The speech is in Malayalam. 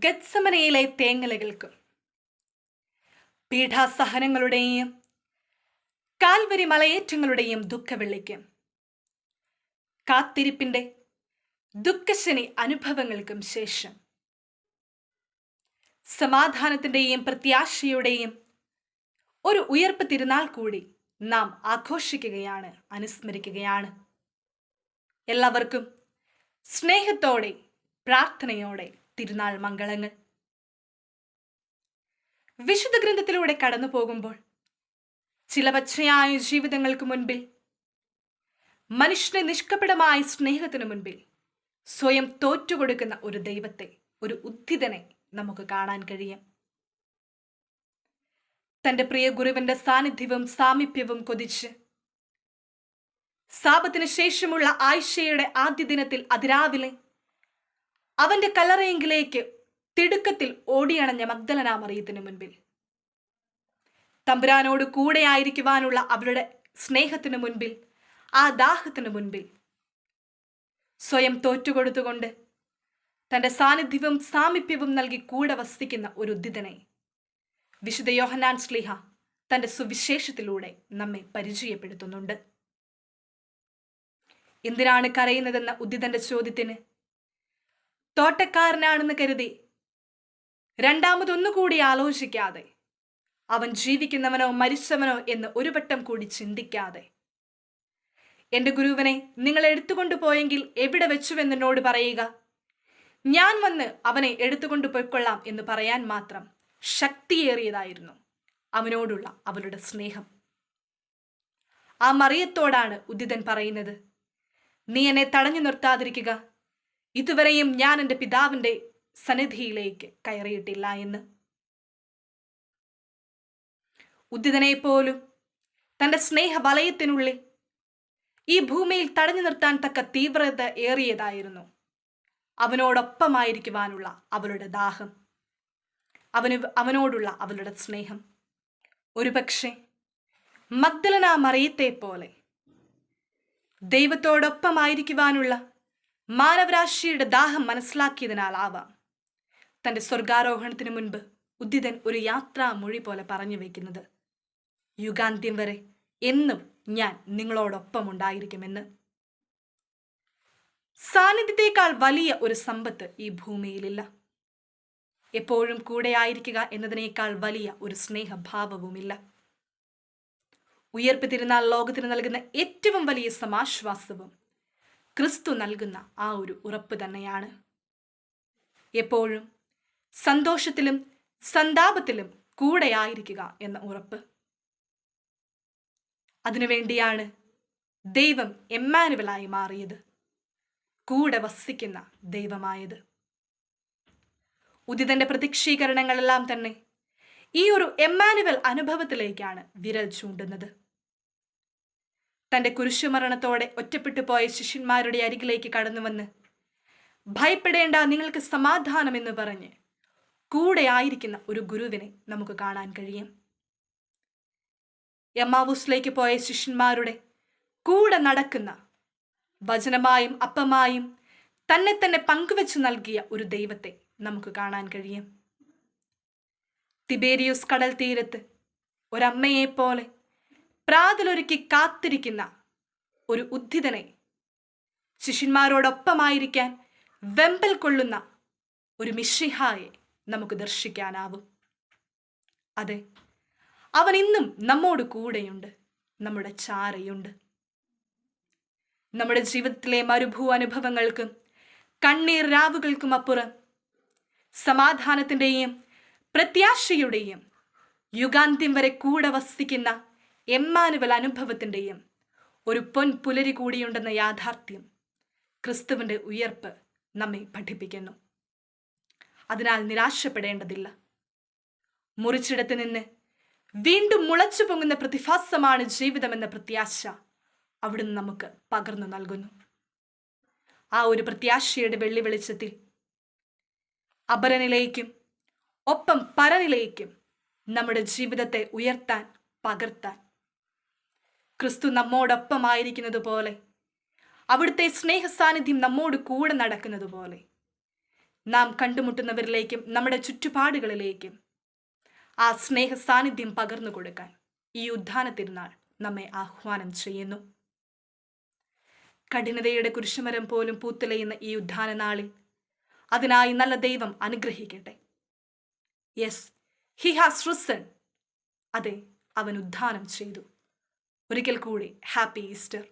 ഗത്സമനയിലെ തേങ്ങലകൾക്കും പീഠാസഹനങ്ങളുടെയും കാൽവരി മലയേറ്റങ്ങളുടെയും ദുഃഖവെള്ളിക്കും. കാത്തിരിപ്പിന്റെ ദുഃഖശനി അനുഭവങ്ങൾക്കും ശേഷം സമാധാനത്തിന്റെയും പ്രത്യാശയുടെയും ഒരു ഉയർപ്പ് തിരുനാൾ കൂടി നാം ആഘോഷിക്കുകയാണ് അനുസ്മരിക്കുകയാണ്. എല്ലാവർക്കും സ്നേഹത്തോടെ പ്രാർത്ഥനയോടെ തിരുനാൾ മംഗളങ്ങൾ. വിശുദ്ധ ഗ്രന്ഥത്തിലൂടെ കടന്നു പോകുമ്പോൾ ചില പച്ചയായ ജീവിതങ്ങൾക്ക് മുൻപിൽ മനുഷ്യനെ നിഷ്കപടമായ സ്നേഹത്തിനു മുൻപിൽ സ്വയം തോറ്റുകൊടുക്കുന്ന ഒരു ദൈവത്തെ ഒരു ഉദ്ധിതനെ നമുക്ക് കാണാൻ കഴിയും. തന്റെ പ്രിയ ഗുരുവിന്റെ സാന്നിധ്യവും സാമീപ്യവും കൊതിച്ച് സാപത്തിന് ശേഷമുള്ള ആയിഷയുടെ ആദ്യ ദിനത്തിൽ അതിരാവിലെ അവന്റെ കല്ലറയെങ്കിലേക്ക് തിടുക്കത്തിൽ ഓടിയണഞ്ഞ മഗ്ദലന മറിയത്തിന് മുൻപിൽ. തമ്പുരാനോട് കൂടെയായിരിക്കുവാനുള്ള അവളുടെ സ്നേഹത്തിനു മുൻപിൽ ആ ദാഹത്തിനു മുൻപിൽ സ്വയം തോറ്റുകൊടുത്തുകൊണ്ട് തന്റെ സാന്നിധ്യവും സാമീപ്യവും നൽകി കൂടെ വസിക്കുന്ന ഒരു ഉദ്ധിതനെ വിശുദ്ധ യോഹനാൻ സ്ലിഹ തന്റെ സുവിശേഷത്തിലൂടെ നമ്മെ പരിചയപ്പെടുത്തുന്നുണ്ട്. എന്തിനാണ് കരയുന്നതെന്ന ഉദ്ധിതന്റെ ചോദ്യത്തിന് തോട്ടക്കാരനാണെന്ന് കരുതി. രണ്ടാമതൊന്നുകൂടി ആലോചിക്കാതെ അവൻ ജീവിക്കുന്നവനോ മരിച്ചവനോ എന്ന് ഒരു വട്ടം കൂടി ചിന്തിക്കാതെ. എന്റെ ഗുരുവിനെ നിങ്ങൾ എടുത്തുകൊണ്ടു പോയെങ്കിൽ എവിടെ വെച്ചുവെന്നോട് പറയുക? ഞാൻ വന്ന് അവനെ എടുത്തുകൊണ്ടു പോയിക്കൊള്ളാം എന്ന് പറയാൻ മാത്രം ശക്തിയേറിയതായിരുന്നു അവനോടുള്ള അവളുടെ സ്നേഹം. ആ മറിയത്തോടാണ് ഉദിതൻ പറയുന്നത്. നീ എന്നെ തടഞ്ഞു നിർത്താതിരിക്കുക. ഇതുവരെയും ഞാൻ എന്റെ പിതാവിന്റെ സന്നിധിയിലേക്ക് കയറിയിട്ടില്ല എന്ന്. ഉദ്ദിതനെ പോലും തന്റെ സ്നേഹ ഈ ഭൂമിയിൽ തടഞ്ഞു നിർത്താൻ തക്ക തീവ്രത ഏറിയതായിരുന്നു. അവനോടൊപ്പമായിരിക്കുവാനുള്ള അവളുടെ ദാഹം അവന് അവനോടുള്ള അവളുടെ സ്നേഹം. ഒരുപക്ഷെ മഗ്ദലന മറിയത്തെ പോലെ ദൈവത്തോടൊപ്പമായിരിക്കുവാനുള്ള മാനവരാശിയുടെ ദാഹം മനസ്സിലാക്കിയതിനാലാവാം. തന്റെ സ്വർഗാരോഹണത്തിന് മുൻപ് ഉദ്ദിതൻ ഒരു യാത്രാ മൊഴി പോലെ പറഞ്ഞു വയ്ക്കുന്നത് യുഗാന്ത്യം വരെ എന്നും ഞാൻ നിങ്ങളോടൊപ്പം ഉണ്ടായിരിക്കുമെന്ന് സാന്നിധ്യത്തെക്കാൾ വലിയ ഒരു സമ്പത്ത് ഈ ഭൂമിയിലില്ല. എപ്പോഴും കൂടെയായിരിക്കുക എന്നതിനേക്കാൾ വലിയ ഒരു സ്നേഹഭാവവുമില്ല. ഉയർപ്പ് തിരുനാൾ ലോകത്തിന് നൽകുന്ന ഏറ്റവും വലിയ സമാശ്വാസവും ക്രിസ്തു നൽകുന്ന ആ ഒരു ഉറപ്പ് തന്നെയാണ്. എപ്പോഴും സന്തോഷത്തിലും സന്താപത്തിലും കൂടെയായിരിക്കുക എന്ന ഉറപ്പ്. അതിനുവേണ്ടിയാണ് ദൈവം എമ്മാനുവലായി മാറിയത്. കൂടെ വസിക്കുന്ന ദൈവമായത്. ഉദിതന്റെ പ്രതീക്ഷീകരണങ്ങളെല്ലാം തന്നെ ഈ ഒരു എമ്മാനുവൽ അനുഭവത്തിലേക്കാണ് വിരൽ ചൂണ്ടുന്നത്. തന്റെ കുരിശുമരണത്തോടെ ഒറ്റപ്പെട്ടു പോയ ശിഷ്യന്മാരുടെ അരികിലേക്ക് കടന്നു വന്ന് ഭയപ്പെടേണ്ട നിങ്ങൾക്ക് സമാധാനമെന്ന് പറഞ്ഞ് കൂടെ ആയിരിക്കുന്ന ഒരു ഗുരുവിനെ നമുക്ക് കാണാൻ കഴിയും. യമാവൂസിലേക്ക് പോയ ശിഷ്യന്മാരുടെ കൂടെ നടക്കുന്ന വചനമായും അപ്പമായും തന്നെ തന്നെ പങ്കുവെച്ച് നൽകിയ ഒരു ദൈവത്തെ നമുക്ക് കാണാൻ കഴിയും. തിബേരിയൂസ് കടൽ തീരത്ത് ഒരമ്മയെ പോലെ പ്രാതലൊരുക്കി കാത്തിരിക്കുന്ന ഒരു ഉദ്ധിതനെ ശിഷ്യന്മാരോടൊപ്പമായിരിക്കാൻ വെമ്പൽ കൊള്ളുന്ന ഒരു മിഷിഹായെ നമുക്ക് ദർശിക്കാനാവും. അതെ അവൻ ഇന്നും നമ്മോട് കൂടെയുണ്ട് നമ്മുടെ ചാരയുണ്ട്. നമ്മുടെ ജീവിതത്തിലെ മരുഭൂ അനുഭവങ്ങൾക്കും കണ്ണീർ രാവുകൾക്കും അപ്പുറം സമാധാനത്തിന്റെയും പ്രത്യാശയുടെയും യുഗാന്ത്യം വരെ കൂടെ വസിക്കുന്ന എമ്മാനുവൽ അനുഭവത്തിന്റെയും ഒരു പൊൻ പുലരി കൂടിയുണ്ടെന്ന യാഥാർത്ഥ്യം ക്രിസ്തുവിന്റെ ഉയർപ്പ് നമ്മെ പഠിപ്പിക്കുന്നു. അതിനാൽ നിരാശപ്പെടേണ്ടതില്ല. മുറിച്ചിടത്ത് നിന്ന് വീണ്ടും മുളച്ചു പൊങ്ങുന്ന പ്രതിഭാസമാണ് ജീവിതമെന്ന പ്രത്യാശ അവിടുന്ന് നമുക്ക് പകർന്നു നൽകുന്നു. ആ ഒരു പ്രത്യാശയുടെ വെള്ളി വെളിച്ചത്തിൽ അപരനിലേക്കും ഒപ്പം പരനിലേക്കും നമ്മുടെ ജീവിതത്തെ ഉയർത്താൻ പകർത്താൻ ക്രിസ്തു നമ്മോടൊപ്പമായിരിക്കുന്നത് പോലെ. അവിടുത്തെ സ്നേഹ സാന്നിധ്യം നമ്മോട് കൂടെ നടക്കുന്നത് പോലെ. നാം കണ്ടുമുട്ടുന്നവരിലേക്കും നമ്മുടെ ചുറ്റുപാടുകളിലേക്കും ആ സ്നേഹ സാന്നിധ്യം പകർന്നു കൊടുക്കാൻ ഈ ഉദ്ധാന തിരുനാൾ നമ്മെ ആഹ്വാനം ചെയ്യുന്നു. കഠിനതയുടെ കുരിശുമരം പോലും പൂത്തുലയുന്ന ഈ ഉദ്ധാന നാളിൽ അതിനായി നല്ല ദൈവം അനുഗ്രഹിക്കട്ടെ. യെസ് ഹി ഹാസ് റിസൺ അതെ അവൻ ഉദ്ധാനം ചെയ്തു. ഒരിക്കൽ കൂടി. Happy Easter.